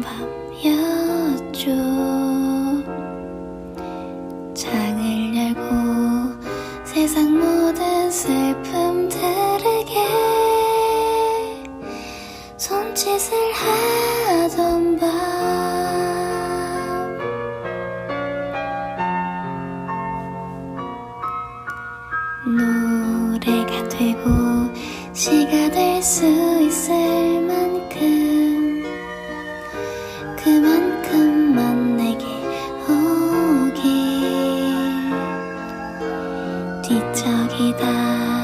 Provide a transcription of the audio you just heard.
밤이었죠. 창을 열고 세상 모든 슬픔들에게 손짓을 하던 밤. 노래가 되고 시가 될 수 기적이다.